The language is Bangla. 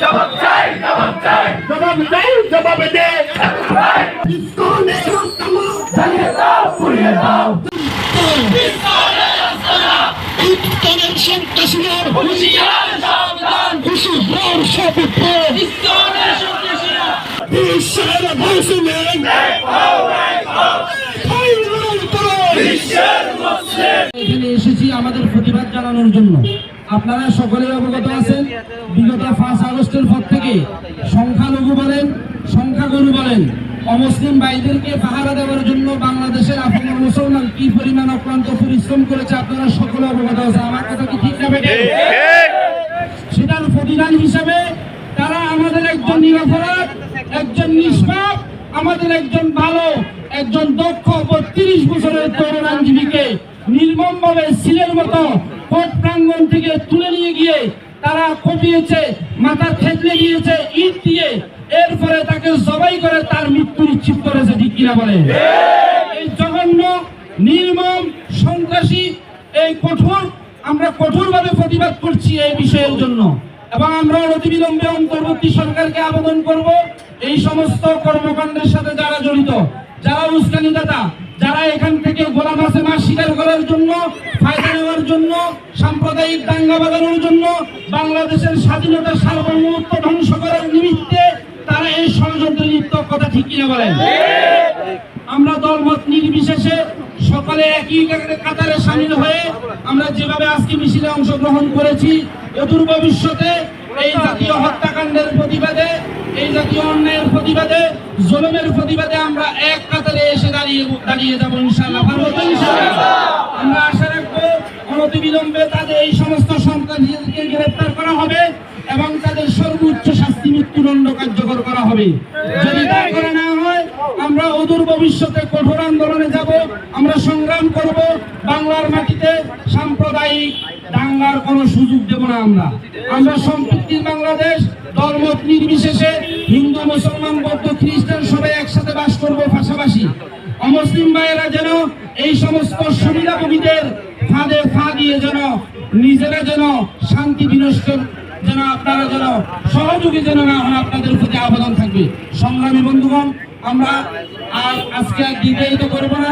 জবাব চাই জবাব চাই। জবাব দেয় জবাব দে। ইসকনের রক্তমা। জ্বালিয়ে দাও পুড়িয়ে দাও। ইসকনের সন্ত্রাসীদের হুশিয়ার সাবধান। খুশি হওয়ার ইসকনের সন্ত্রাসীরা বিশ্বের মুসলিম ফাইনাল করো। বিশ্বের মুসলিম। এখানে এসেছি আমাদের প্রতিবাদ জানানোর জন্য। আপনারা সকলেই অবগত আছেন বিগত পাঁচ আগস্টের পর থেকে সংখ্যালঘু বলেন সংখ্যাগুরু বলেন অমুসলিম ভাইদেরকে পাহারা দেওয়ার জন্য বাংলাদেশের আপনার মুসলমান কি পরিমাণ অক্লান্ত পরিশ্রম করেছে আপনারা সকলে অবগত আছেন। আমার কথা কি ঠিক না সেটার প্রতিদান হিসাবে তারা আমাদের একজন নিরপরাধ একজন নিষ্পাপ আমাদের একজন ভালো একজন দক্ষ বত্রিশ বছরের তরুণ আইনজীবীকে নির্মম ভাবে সিলের মতো কোর্ট প্রাঙ্গণ থেকে তুলে নিয়ে গিয়ে তারা কপিয়েছে মাথা থেতলে দিয়েছে ইট দিয়ে। এরপরে তাকে জবাই করে তার মৃত্যু নিশ্চিত করেছে ঠিক কিনা বলে? এই জঘন্য, নির্মম, সন্ত্রাসী, এই কঠোর, আমরা কঠোরভাবে প্রতিবাদ করছি এই বিষয়ের জন্য। এবং আমরা অতিবিলম্বে অন্তর্বর্তী সরকারকে আবেদন করব। এই সমস্ত কর্মকাণ্ডের সাথে যারা জড়িত, যারা উস্কানি দাতা যারা এখান থেকে গোলাম মাসে মাছ শিকার করার জন্য ফায়দা নেওয়ার জন্য সাম্প্রদায়িক দাঙ্গা বাঁধানোর জন্য বাংলাদেশের স্বাধীনতা সার্বভৌমত্ব ধ্বংস করার নিমিত্তে তারা এই ষড়যন্ত্রে লিপ্ত, কথা ঠিক কিনা বলেন আমরা দলমত নির্বিশেষে সকলে একই কাতারে সামিল হয়ে আমরা যেভাবে আজকে মিছিলে অংশগ্রহণ করেছি অদূর ভবিষ্যতে এই জাতীয় হত্যাকাণ্ডের প্রতিবাদে, এই জাতীয় অন্যায়ের প্রতিবাদে, জলমের প্রতিবাদে আমরা এক কাতারে এসে দাঁড়িয়ে দাঁড়িয়ে যাব ইনশাআল্লাহ? আমরা আশা রাখব অনতিবিলম্বে তাদের এই সমস্ত সন্ত্রাসীদেরকে গ্রেফতার করা হবে এবং তাদের সর্বোচ্চ শাস্তি মৃত্যুদণ্ড কার্যকর করা হবে। যদি তা করা না হয়, আমরা অদূর ভবিষ্যতে কঠোর আন্দোলনে যাব, আমরা সংগ্রাম করব, বাংলার মাটিতে সাম্প্রদায়িক দাঙ্গার কোনো সুযোগ দেব না আমরা। আমরা সম্পৃক্তির বাংলাদেশ, দলমত নির্বিশেষে হিন্দু, মুসলমান, বৌদ্ধ, খ্রিস্টান সবাই একসাথে বাস করব পাশাপাশি। অমুসলিম ভাইয়েরা যেন এই সমস্ত সুবিধাভোগীদের ফাঁদে ফা দিয়ে যেন নিজেরা যেন শান্তি বিনষ্ট যেন আপনারা যেন সহযোগী যেন না হন, আপনাদের প্রতি আবেদন থাকবে। সংগ্রামী বন্ধুগণ, আমরা আর আজকে আর দীর্ঘায়িত করব না।